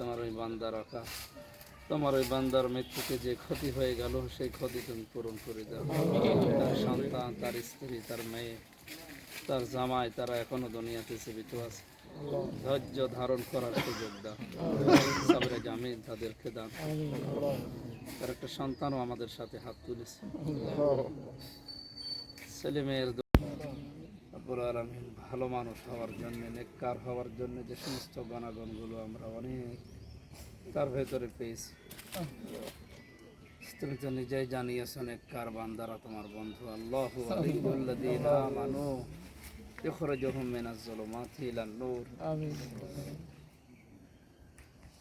তোমার ওই বান্দার আকা তোমার ওই বান্দার মৃত্যুতে যে ক্ষতি হয়ে গেল, সেই ক্ষতি তুমি পূরণ করে দাও। তার সন্তান, তার স্ত্রী, তার মেয়ে, তার জামাই, তারা এখনও দুনিয়াতে জীবিত আছে। ধৈর্য ধারণ করার সুযোগ দাও। সাবরে জামিন তাদেরকে দান তার একটা সন্তানও আমাদের সাথে হাত তুলেছে। ছেলে মেয়ের রব্বুল আলমিন ভালো মানুষ হওয়ার জন্য, নেককার হওয়ার জন্য যে সমস্ত গণাগণগুলো আমরা অনেক তার ভেতরে পেয়েছি। তুমি তো নিজেই জানিয়েছ, নেককার বান্দারা তোমার বন্ধু। আল্লাহ আলিউল্লাযীনা আমানু ইখরাজুহুম মিনাজ জুলুমাতি ইলান নূর